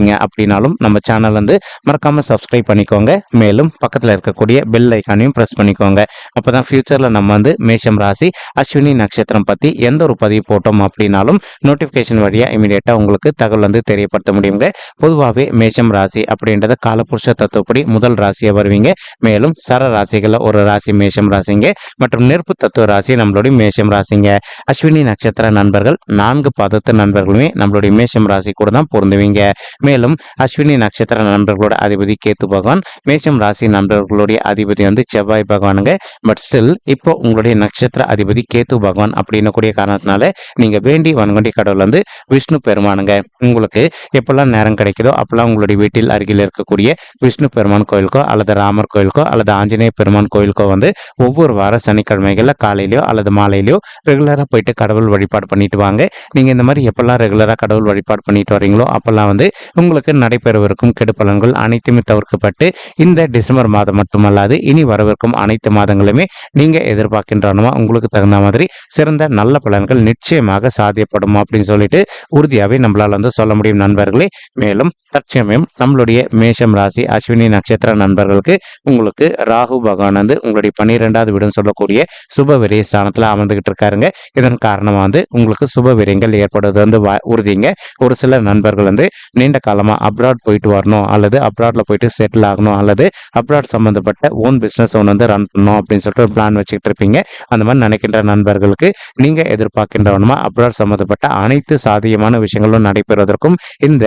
அப்படின்னாலும் நம்ம சேனல் வந்து மறக்காம சப்ஸ்கிரைப் பண்ணிக்கோங்க. மேலும் பக்கத்தில் இருக்கக்கூடிய பெல் ஐக்கானையும் ப்ரெஸ் பண்ணிக்கோங்க. அப்போ தான் ஃபியூச்சரில் நம்ம வந்து மேஷம் ராசி அஸ்வினி நட்சத்திரம் பற்றி எந்த ஒரு பதிவு போட்டோம் அப்படின்னாலும் நோட்டிஃபிகேஷன் வழியாக இமீடியட்டாக உங்களுக்கு தகவல் வந்து தெரியப்படுத்த முடியுங்க. பொதுவாகவே மேஷம் ராசி அப்படின்றத காலபுருஷ தத்துவப்படி முதல் ராசியாக வருவீங்க. மேலும் சர ராசிகளில் ஒரு ராசி மேஷம் ராசிங்க. மற்றும் நெருப்பு தத்துவ ராசி நம்மளுடைய மேஷம் ராசிங்க. அஸ்வினி நட்சத்திர நண்பர்கள் நான்கு பாதத்து நண்பர்களுமே நம்மளுடைய மேஷம் ராசி கூட தான் பொருந்துவீங்க. மேலும் அஸ்வினி நட்சத்திர நண்பர்களோட அதிபதி கேத்து பகவான் மேஷம் ராசி நண்பர்களுடைய அதிபதி வந்து செவ்வாய் பகவானுங்க. பட் ஸ்டில் இப்போ உங்களுடைய நட்சத்திர அதிபதி கேத்து பகவான் அப்படின்னு கூடிய காரணத்தினால நீங்க வேண்டி வன்கொண்டி கடவுள் வந்து விஷ்ணு பெருமானுங்க. உங்களுக்கு எப்பெல்லாம் நேரம் கிடைக்குதோ அப்பெல்லாம் உங்களுடைய வீட்டில் அருகில் இருக்கக்கூடிய விஷ்ணு பெருமான் கோயிலுக்கோ அல்லது ராமர் கோயிலுக்கோ அல்லது ஆஞ்சநேய பெருமான் கோயிலுக்கோ வந்து ஒவ்வொரு வார சனிக்கிழமைகளில் காலையிலயோ அல்லது மாலையிலயோ ரெகுலராக போயிட்டு கடவுள் வழிபாடு பண்ணிட்டு வாங்க. நீங்க இந்த மாதிரி எப்பெல்லாம் ரெகுலராக கடவுள் வழிபாடு பண்ணிட்டு வரீங்களோ அப்பெல்லாம் வந்து உங்களுக்கு நடைபெறவிருக்கும் கெடுபலன்கள் அனைத்துமே தவிர்க்கப்பட்டு இந்த டிசம்பர் மாதம் மட்டுமல்லாது இனி வரவிருக்கும் அனைத்து மாதங்களுமே நீங்க எதிர்பார்க்கின்றனமா உங்களுக்கு தகுந்த மாதிரி சிறந்த நல்ல பலன்கள் நிச்சயமாக சாத்தியப்படும் அப்படின்னு சொல்லிட்டு உறுதியாகவே நம்மளால் வந்து சொல்ல முடியும் நண்பர்களே. மேலும் தற்சமயம் நம்மளுடைய மேஷம் ராசி அஸ்வினி நட்சத்திர நண்பர்களுக்கு உங்களுக்கு ராகு பகவான் வந்து உங்களுடைய பன்னிரெண்டாவது வீடுன்னு சொல்லக்கூடிய சுப விரய ஸ்தானத்தில் அமர்ந்துகிட்டு இருக்காருங்க. இதன் காரணமாக வந்து உங்களுக்கு சுப விரயங்கள் ஏற்படுவது வந்து உறுதிங்க. ஒரு சில நண்பர்கள் வந்து நீண்ட காலமாக அப்ராட் போயிட்டு வரணும் அல்லது அப்ராட்ல போயிட்டு செட்டில் ஆகணும் அல்லது அப்ராட் சம்மந்தப்பட்ட ஓன் பிஸ்னஸ் ஒன்று வந்து ரன் பண்ணணும் அப்படின்னு சொல்லிட்டு ஒரு பிளான் வச்சுக்கிட்டு இருப்பீங்க. அந்த மாதிரி நினைக்கின்ற நண்பர்களுக்கு நீங்கள் எதிர்பார்க்கின்றவனுமா அப்ராட் சம்மந்தப்பட்ட அனைத்து சாத்தியமான விஷயங்களும் நடைபெறுவதற்கும் இந்த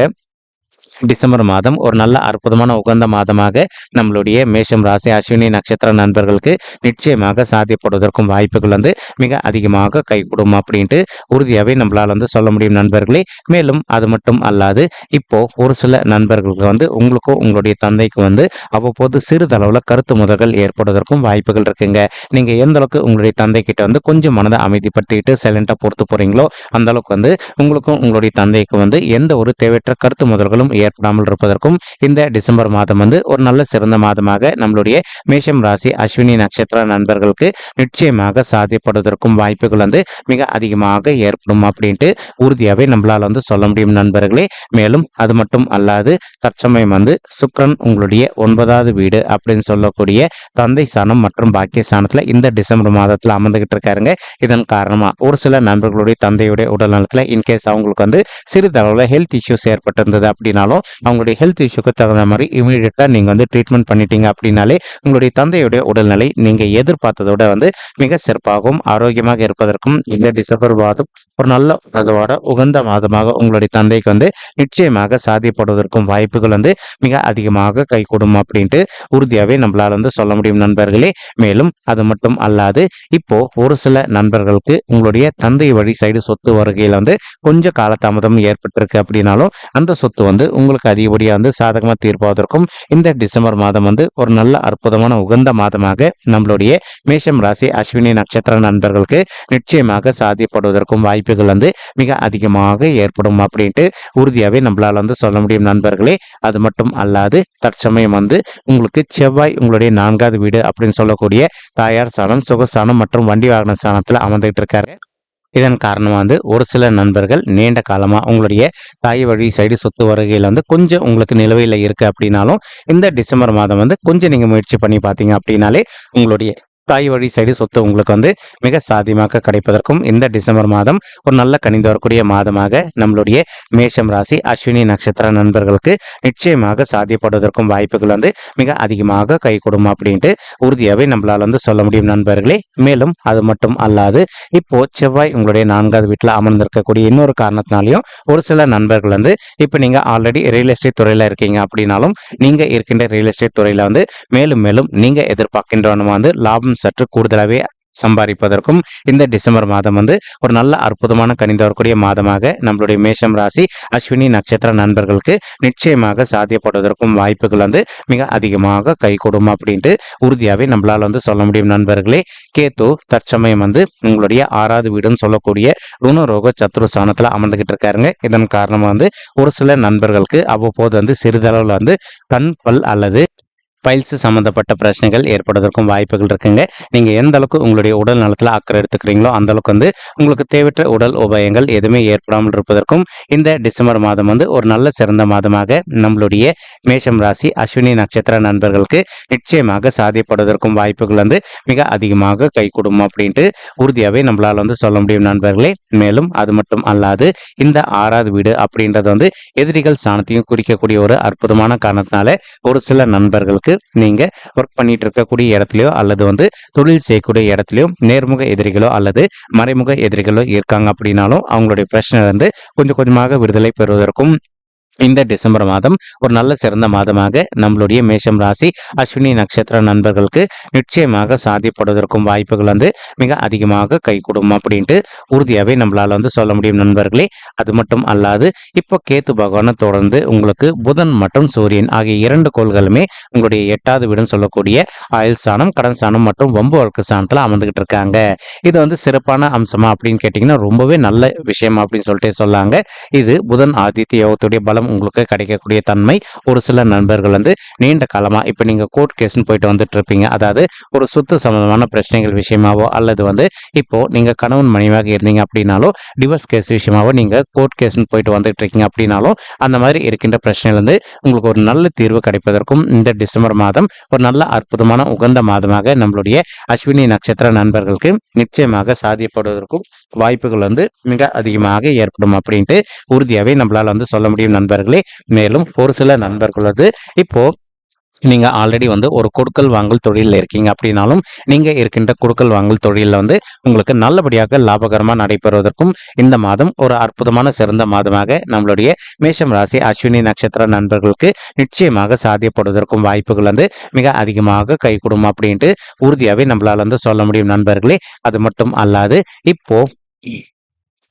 டிசம்பர் மாதம் ஒரு நல்ல அற்புதமான உகந்த மாதமாக நம்மளுடைய மேஷம் ராசி அஸ்வினி நட்சத்திர நண்பர்களுக்கு நிச்சயமாக சாத்தியப்படுவதற்கும் வாய்ப்புகள் வந்து மிக அதிகமாக கைகூடும் அப்படின்ட்டு உறுதியாகவே நம்மளால் வந்து சொல்ல முடியும் நண்பர்களே. மேலும் அது மட்டும் அல்லாது இப்போ ஒரு சில நண்பர்களுக்கு வந்து உங்களுக்கும் உங்களுடைய தந்தைக்கு வந்து அவ்வப்போது சிறிதளவில் கருத்து முதல்கள் ஏற்படுவதற்கும் வாய்ப்புகள் இருக்குங்க. நீங்க எந்த அளவுக்கு உங்களுடைய தந்தை கிட்ட வந்து கொஞ்சம் மனதை அமைதிப்படுத்திட்டு சைலண்டா பொறுத்து போறீங்களோ அந்த அளவுக்கு வந்து உங்களுக்கும் உங்களுடைய தந்தைக்கு வந்து எந்த ஒரு தேவையற்ற கருத்து முதல்களும் ஏற்படாமல் இருப்பதற்கும் இந்த டிசம்பர் மாதம் வந்து ஒரு நல்ல சிறந்த மாதமாக நம்மளுடைய மேஷம் ராசி அஸ்வினி நட்சத்திர நண்பர்களுக்கு நிச்சயமாக சாத்தியப்படுவதற்கும் வாய்ப்புகள் வந்து மிக அதிகமாக ஏற்படும் அப்படின்ட்டு உறுதியாகவே நம்மளால் வந்து சொல்ல முடியும் நண்பர்களே. மேலும் அது மட்டும் அல்லாது தற்சமயம் வந்து சுக்ரன் உங்களுடைய ஒன்பதாவது வீடு அப்படின்னு சொல்லக்கூடிய தந்தை சாணம் மற்றும் பாக்கிய சாணத்தில் இந்த டிசம்பர் மாதத்தில் அமர்ந்துகிட்டு இருக்காருங்க. இதன் காரணமா ஒரு சில நண்பர்களுடைய தந்தையுடைய உடல் நலத்துல இன்கேஸ் அவங்களுக்கு வந்து சிறிதளவில் ஹெல்த் இஷ்யூஸ் ஏற்பட்டிருந்தது அப்படின்னாலும் அவங்களுடைய ஹெல்த் இஷ்யூக்கு தகுந்த மாதிரி இமீடியட்டாக நீங்கள் வந்து ட்ரீட்மெண்ட் பண்ணிட்டீங்க அப்படின்னாலே உங்களுடைய தந்தையுடைய உடல்நிலை நீங்கள் எதிர்பார்த்ததோட வந்து மிக சிறப்பாகவும் ஆரோக்கியமாக இருப்பதற்கும் இந்த டிசம்பர் மாதம் ஒரு நல்ல அதோட உகந்த மாதமாக உங்களுடைய தந்தைக்கு வந்து நிச்சயமாக சாதிப்படுவதற்கும் வாய்ப்புகள் வந்து மிக அதிகமாக கைகூடும் அப்படின்ட்டு உறுதியாகவே நம்மளால வந்து சொல்ல முடியும் நண்பர்களே. மேலும் அது மட்டும் அல்லாது இப்போ ஒரு சில நண்பர்களுக்கு உங்களுடைய தந்தை வழி சைடு சொத்து வருகையில் வந்து கொஞ்சம் காலதாமதம் ஏற்பட்டிருக்கு அப்படின்னாலும் அந்த சொத்து வந்து உங்களுக்கு அதிகப்படியாக வந்து சாதகமாக தீர்ப்பதற்கும் இந்த டிசம்பர் மாதம் வந்து ஒரு நல்ல அற்புதமான உகந்த மாதமாக நம்மளுடைய மேஷம் ராசி அஸ்வினி நட்சத்திர நண்பர்களுக்கு நிச்சயமாக சாத்தியப்படுவதற்கும் வாய்ப்புகள் வந்து மிக அதிகமாக ஏற்படும் அப்படின்ட்டு உறுதியாகவே நம்மளால் வந்து சொல்ல முடியும் நண்பர்களே. அது மட்டும் அல்லாது தற்சமயம் வந்து உங்களுக்கு செவ்வாய் உங்களுடைய நான்காவது வீடு அப்படின்னு சொல்லக்கூடிய தாயார் சாணம் சுகஸ்தானம் மற்றும் வண்டி வாகன சாணத்தில் அமர்ந்துகிட்டு இருக்காரு. இதன் காரணமாக வந்து ஒரு சில நண்பர்கள் நீண்ட காலமாக உங்களுடைய தாய் வழி சைடு சொத்து வருகையில் வந்து கொஞ்சம் உங்களுக்கு நிலுவையில் இருக்குது அப்படின்னாலும் இந்த டிசம்பர் மாதம் வந்து கொஞ்சம் நீங்கள் முயற்சி பண்ணி பார்த்தீங்க அப்படின்னாலே உங்களுடைய தாய் வழி சைடு சொத்து உங்களுக்கு வந்து மிக சாதியமாக கிடைப்பதற்கும் இந்த டிசம்பர் மாதம் ஒரு நல்ல கணிந்து வரக்கூடிய மாதமாக நம்மளுடைய மேஷம் ராசி அஸ்வினி நட்சத்திர நண்பர்களுக்கு நிச்சயமாக சாத்தியப்படுவதற்கும் வாய்ப்புகள் வந்து மிக அதிகமாக கைகூடும் அப்படின்ட்டு உறுதியாகவே நம்மளால வந்து சொல்ல முடியும் நண்பர்களே. மேலும் அது மட்டும் அல்லாது இப்போ செவ்வாய் உங்களுடைய நான்காவது வீட்டில் அமர்ந்திருக்கக்கூடிய இன்னொரு காரணத்தினாலையும் ஒரு சில நண்பர்கள் வந்து இப்போ நீங்கள் ஆல்ரெடி ரியல் எஸ்டேட் துறையில் இருக்கீங்க அப்படின்னாலும் நீங்கள் இருக்கின்ற ரியல் எஸ்டேட் துறையில் வந்து மேலும் மேலும் நீங்கள் எதிர்பார்க்கின்றவனும் வந்து லாபம் சற்று கூடுதலாகவே சம்பாதிப்பதற்கும் இந்த டிசம்பர் மாதம் வந்து ஒரு நல்ல அற்புதமான கணிந்து வரக்கூடிய மாதமாக நம்மளுடைய மேஷம் ராசி அஸ்வினி நட்சத்திர நண்பர்களுக்கு நிச்சயமாக சாத்தியப்படுவதற்கும் வாய்ப்புகள் வந்து மிக அதிகமாக கைகூடும் அப்படின்ட்டு உறுதியாகவே நம்மளால் வந்து சொல்ல முடியும் நண்பர்களே. கேத்து தற்சமயம் வந்து உங்களுடைய ஆறாவது வீடுன்னு சொல்லக்கூடிய ருணரோக சத்ரு சாணத்தில் அமர்ந்துகிட்டு இருக்காருங்க. இதன் காரணமாக வந்து ஒரு சில நண்பர்களுக்கு அவ்வப்போது வந்து சிறிதளவில் வந்து கண் பல் அல்லது பைல்ஸ் சம்மந்தப்பட்ட பிரச்சனைகள் ஏற்படுவதற்கும் வாய்ப்புகள் இருக்குங்க. நீங்கள் எந்த அளவுக்கு உங்களுடைய உடல் நலத்தில் அக்கறை எடுத்துக்கிறீங்களோ அந்த அளவுக்கு வந்து உங்களுக்கு தேவையற்ற உடல் உபாயங்கள் எதுவுமே ஏற்படாமல் இருப்பதற்கும் இந்த டிசம்பர் மாதம் வந்து ஒரு நல்ல சிறந்த மாதமாக நம்மளுடைய மேஷம் ராசி அஸ்வினி நட்சத்திர நண்பர்களுக்கு நிச்சயமாக சாதியப்படுவதற்கும் வாய்ப்புகள் வந்து மிக அதிகமாக கை கொடுக்கும் அப்படின்ட்டு உறுதியாகவே நம்மளால் வந்து சொல்ல முடியும் நண்பர்களே. மேலும் அது மட்டும் அல்லாது இந்த ஆறாவது வீடு அப்படின்றது வந்து எதிரிகள் சாணத்தையும் குறிக்கக்கூடிய ஒரு அற்புதமான காரணத்தினால ஒரு சில நண்பர்களுக்கு நீங்க ஒர்க் பண்ணிட்டு இருக்கக்கூடிய இடத்துலயோ அல்லது வந்து தொழில் செய்யக்கூடிய இடத்துலயோ நேர்முக எதிரிகளோ அல்லது மறைமுக எதிரிகளோ இருக்காங்க அப்படின்னாலும் அவங்களுடைய பிரச்சனை வந்து கொஞ்சம் கொஞ்சமாக விடுதலை பெறுவதற்கும் இந்த டிசம்பர் மாதம் ஒரு நல்ல சிறந்த மாதமாக நம்மளுடைய மேஷம் ராசி அஸ்வினி நட்சத்திர நண்பர்களுக்கு நிச்சயமாக சாதிப்படுவதற்கும் வாய்ப்புகள் வந்து மிக அதிகமாக கை கொடுக்கும் அப்படின்ட்டு உறுதியாகவே நம்மளால் வந்து சொல்ல முடியும் நண்பர்களே. அது மட்டும் அல்லாது இப்போ கேத்து பகவானை தொடர்ந்து உங்களுக்கு புதன் மற்றும் சூரியன் ஆகிய இரண்டு கோள்களுமே உங்களுடைய எட்டாவது வீடுன்னு சொல்லக்கூடிய ஆயுள் ஸ்தானம் கடன் ஸ்தானம் மற்றும் வம்பு வழக்கு ஸ்தானத்தில் அமர்ந்துகிட்டு இருக்காங்க. இது வந்து சிறப்பான அம்சமா அப்படின்னு கேட்டிங்கன்னா ரொம்பவே நல்ல விஷயம் அப்படின்னு சொல்லிட்டு சொல்லாங்க. இது புதன் ஆதித்ய யோகத்துடைய பலம் மூலம் உங்களுக்கு கிடைக்கக்கூடிய தன்மை ஒரு சில நண்பர்கள் வந்து நீண்ட காலமாக இப்போ நீங்கள் கோர்ட் கேஸ்னு போயிட்டு வந்துட்டு இருப்பீங்க அதாவது ஒரு சொத்து சம்மந்தமான பிரச்சனைகள் விஷயமாவோ அல்லது வந்து இப்போ நீங்கள் கணவன் மனைவியாக இருந்தீங்க அப்படின்னாலோ டிவர்ஸ் கேஸ் விஷயமாவோ நீங்கள் கோர்ட் கேஸ்னு போயிட்டு வந்துட்டு இருக்கீங்க அப்படின்னாலும் அந்த மாதிரி இருக்கின்ற பிரச்சனையிலேருந்து உங்களுக்கு ஒரு நல்ல தீர்வு கிடைப்பதற்கும் இந்த டிசம்பர் மாதம் ஒரு நல்ல அற்புதமான உகந்த மாதமாக நம்மளுடைய அஸ்வினி நட்சத்திர நண்பர்களுக்கு நிச்சயமாக சாதியப்படுவதற்கும் வாய்ப்புகள் வந்து மிக அதிகமாக ஏற்படும் அப்படின்ட்டு உறுதியாகவே நம்மளால் வந்து சொல்ல முடியும் நண்பர் நண்பர்களே. மேலும் ஒரு சில நண்பர்கள் வந்து இப்போ நீங்கள் ஆல்ரெடி வந்து ஒரு கொடுக்கல் வாங்கல் தொழிலில் இருக்கீங்க அப்படின்னாலும் நீங்கள் இருக்கின்ற கொடுக்கல் வாங்கல் தொழிலில் வந்து உங்களுக்கு நல்லபடியாக லாபகரமாக நடைபெறுவதற்கும் இந்த மாதம் ஒரு அற்புதமான சிறந்த மாதமாக நம்மளுடைய மேஷம் ராசி அஸ்வினி நட்சத்திர நண்பர்களுக்கு நிச்சயமாக சாத்தியப்படுவதற்கும் வாய்ப்புகள் வந்து மிக அதிகமாக கைகூடும் அப்படின்ட்டு உறுதியாகவே நம்மளால் வந்து சொல்ல முடியும் நண்பர்களே. அது மட்டும் அல்லாது இப்போ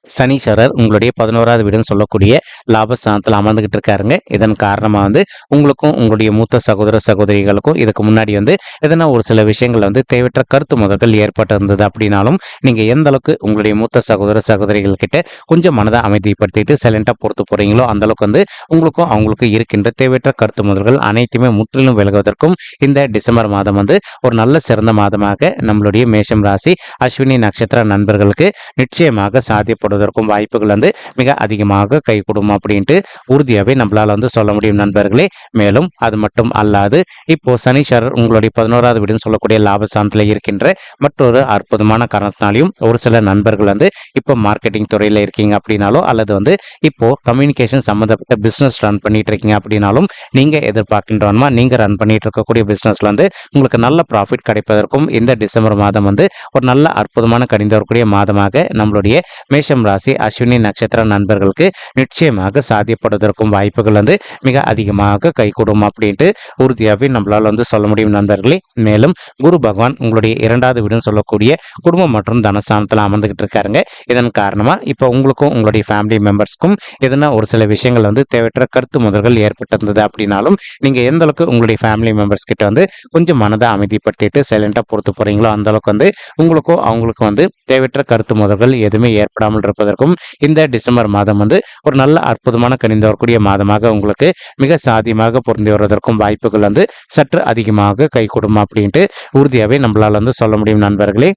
சனீஸ்வரர் உங்களுடைய பதினோராவது வீடுன்னு சொல்லக்கூடிய லாபஸ்தானத்தில் அமர்ந்துகிட்டு இருக்காருங்க. இதன் காரணமாக வந்து உங்களுக்கும் உங்களுடைய மூத்த சகோதர சகோதரிகளுக்கும் இதுக்கு முன்னாடி வந்து எதனா ஒரு சில விஷயங்கள் வந்து தேவையற்ற கருத்து முதல்கள் ஏற்பட்டிருந்தது அப்படின்னாலும் நீங்கள் எந்த அளவுக்கு உங்களுடைய மூத்த சகோதர சகோதரிகள் கிட்ட கொஞ்சம் மனதை அமைதிப்படுத்திட்டு சைலண்டாக பொறுத்து போகிறீங்களோ அந்த அளவுக்கு வந்து உங்களுக்கும் அவங்களுக்கும் இருக்கின்ற தேவையற்ற கருத்து முதல்கள் அனைத்துமே முற்றிலும் விலகுவதற்கும் இந்த டிசம்பர் மாதம் வந்து ஒரு நல்ல சிறந்த மாதமாக நம்மளுடைய மேஷம் ராசி அஸ்வினி நட்சத்திர நண்பர்களுக்கு நிச்சயமாக சாத்தியப்படும். ஏற்படுவதற்கும் வாய்ப்புகள் வந்து மிக அதிகமாக கை கொடுக்கும் அப்படின்ட்டு உறுதியாகவே நம்மளால் வந்து சொல்ல முடியும் நண்பர்களே. மேலும் அது மட்டும் அல்லாது இப்போ சனீஸ்வரர் உங்களுடைய பதினோராவது வீடுன்னு சொல்லக்கூடிய லாபசானத்தில் இருக்கின்ற மற்றொரு அற்புதமான காரணத்தினாலையும் ஒரு சில நண்பர்கள் வந்து இப்போ மார்க்கெட்டிங் துறையில் இருக்கீங்க அப்படின்னாலோ அல்லது வந்து இப்போ கம்யூனிகேஷன் சம்மந்தப்பட்ட பிஸ்னஸ் ரன் பண்ணிட்டு இருக்கீங்க அப்படின்னாலும் நீங்கள் எதிர்பார்க்கின்றோமா நீங்கள் ரன் பண்ணிட்டு இருக்கக்கூடிய பிஸ்னஸ்ல வந்து உங்களுக்கு நல்ல ப்ராஃபிட் கிடைப்பதற்கும் இந்த டிசம்பர் மாதம் வந்து ஒரு நல்ல அற்புதமான கணிந்து வரக்கூடிய மாதமாக நம்மளுடைய மேஷம் ராசி அஸ்வினி நட்சத்திர நண்பர்களுக்கு நிச்சயமாக சாத்தியப்படுவதற்கும் வாய்ப்புகள் வந்து மிக அதிகமாக கைகூடும் அப்படின்ட்டு உறுதியாகவே நம்மளால் வந்து சொல்ல முடியும் நண்பர்களே. மேலும் குரு பகவான் உங்களுடைய இரண்டாவது வீடுன்னு சொல்லக்கூடிய குடும்பம் மற்றும் தனஸ்தானத்தில் அமர்ந்துகிட்டு இருக்காருங்க. இதன் காரணமாக இப்போ உங்களுக்கும் உங்களுடைய ஃபேமிலி மெம்பர்ஸ்க்கும் எதனா ஒரு சில விஷயங்கள் வந்து தேவையற்ற கருத்து முதல்கள் ஏற்பட்டிருந்தது அப்படின்னாலும் நீங்கள் எந்த அளவுக்கு உங்களுடைய ஃபேமிலி மெம்பர்ஸ் கிட்ட வந்து கொஞ்சம் மனதை அமைதிப்படுத்திட்டு சைலண்டாக பொறுத்து போகிறீங்களோ அந்த அளவுக்கு வந்து உங்களுக்கும் அவங்களுக்கும் வந்து தேவையற்ற கருத்து முதல்கள் எதுவுமே ஏற்படாமல் இருப்பதற்கும் இந்த டிசம்பர் மாதம் வந்து ஒரு நல்ல அற்புதமான கணிந்து வரக்கூடிய மாதமாக உங்களுக்கு மிக சாதியமாக பொருந்தி வருவதற்கும் வாய்ப்புகள் வந்து சற்று அதிகமாக கை கொடுமா அப்படின்ட்டு உறுதியாகவே நம்மளால் வந்து சொல்ல முடியும் நண்பர்களே.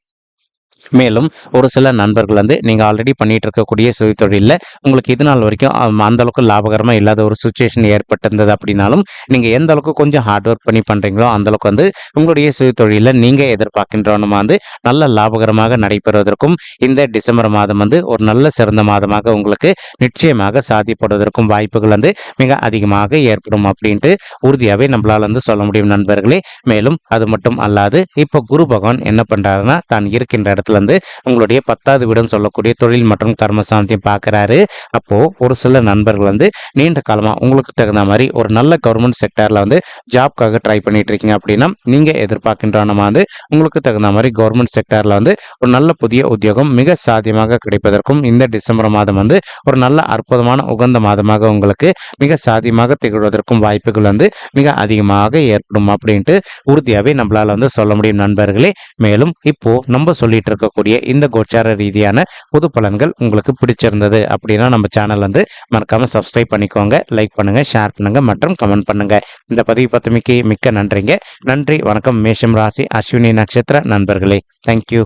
மேலும் ஒரு சில நண்பர்கள் வந்து நீங்கள் ஆல்ரெடி பண்ணிட்டு இருக்கக்கூடிய சுய தொழிலில் உங்களுக்கு இது நாள் வரைக்கும் அந்த அளவுக்கு லாபகரமாக இல்லாத ஒரு சுச்சுவேஷன் ஏற்பட்டிருந்தது அப்படின்னாலும் நீங்கள் எந்த அளவுக்கு கொஞ்சம் ஹார்ட் ஒர்க் பண்ணி பண்ணுறீங்களோ அந்த அளவுக்கு வந்து உங்களுடைய சுய தொழிலில் நீங்கள் எதிர்பார்க்கின்றவனுமா வந்து நல்ல லாபகரமாக நடைபெறுவதற்கும் இந்த டிசம்பர் மாதம் வந்து ஒரு நல்ல சிறந்த மாதமாக உங்களுக்கு நிச்சயமாக சாதிப்படுவதற்கும் வாய்ப்புகள் வந்து மிக அதிகமாக ஏற்படும் அப்படின்ட்டு உறுதியாகவே நம்மளால் வந்து சொல்ல முடியும் நண்பர்களே. மேலும் அது மட்டும் அல்லாது இப்போ குரு பகவான் என்ன பண்ணுறாருன்னா தான் இருக்கின்ற இடத்துல வந்து உங்களுடைய பத்தாவது வீடுன்னு சொல்லக்கூடிய தொழில் மற்றும் கர்மசாந்தியம் பார்க்குறாரு அப்போது ஒரு சில நண்பர்கள் வந்து நீண்ட காலமாக உங்களுக்கு தகுந்த மாதிரி ஒரு நல்ல கவர்மெண்ட் செக்டரில் வந்து ஜாப்க்காக ட்ரை பண்ணிட்டு இருக்கீங்க அப்படின்னா நீங்கள் எதிர்பார்க்கின்றனமா வந்து உங்களுக்கு தகுந்த மாதிரி கவர்மெண்ட் செக்டரில் வந்து ஒரு நல்ல புதிய உத்தியோகம் மிக சாத்தியமாக கிடைப்பதற்கும் இந்த டிசம்பர் மாதம் வந்து ஒரு நல்ல அற்புதமான உகந்த மாதமாக உங்களுக்கு மிக சாத்தியமாக திகழ்வதற்கும் வாய்ப்புகள் வந்து மிக அதிகமாக ஏற்படும் அப்படின்ட்டு உறுதியாகவே நம்மளால் வந்து சொல்ல முடியும் நண்பர்களே. மேலும் இப்போ நம்ம சொல்லிட்டு இருக்கக்கூடிய இந்த கோச்சார ரீதியான புது பலன்கள் உங்களுக்கு பிடிச்சிருந்தது அப்படின்னா நம்ம சேனல் வந்து மறக்காம சப்ஸ்கிரைப் பண்ணிக்கோங்க லைக் பண்ணுங்க ஷேர் பண்ணுங்க மற்றும் கமெண்ட் பண்ணுங்க. இந்த பதிவு பத்தமைக்கு மிக்க நன்றிங்க. நன்றி வணக்கம். மேஷம் ராசி அஸ்வினி நட்சத்திர நண்பர்களே. தேங்க்யூ